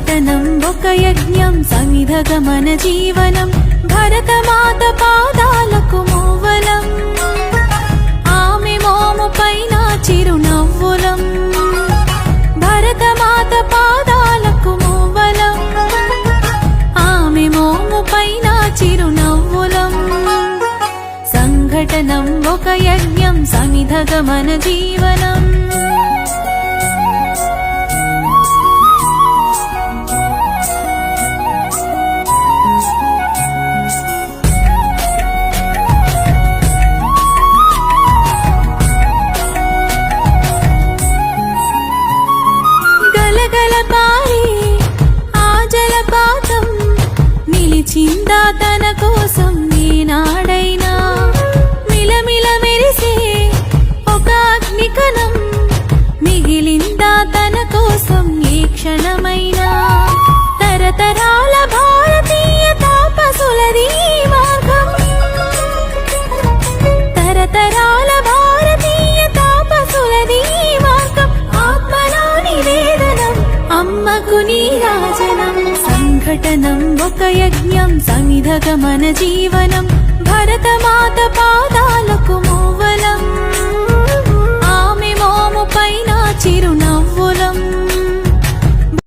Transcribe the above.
సంఘటనం ఒక యజ్ఞం సమిధగ మన జీవనం భరతమాత పాదాలకు మోవలం. ఆమె మోము పైన చిరునవ్వులం. భరతమాత పాదాలకు మోవలం. ఆమె మోము పైన చిరునవ్వులం. సంఘటనం ఒక యజ్ఞం సమిధగ మన జీవనం. ప్రకటనం ఒక యజ్ఞం సమిధగ మన జీవనం భరతమాత పాదాలకు మూవలం ఆమె మోము పైన చిరు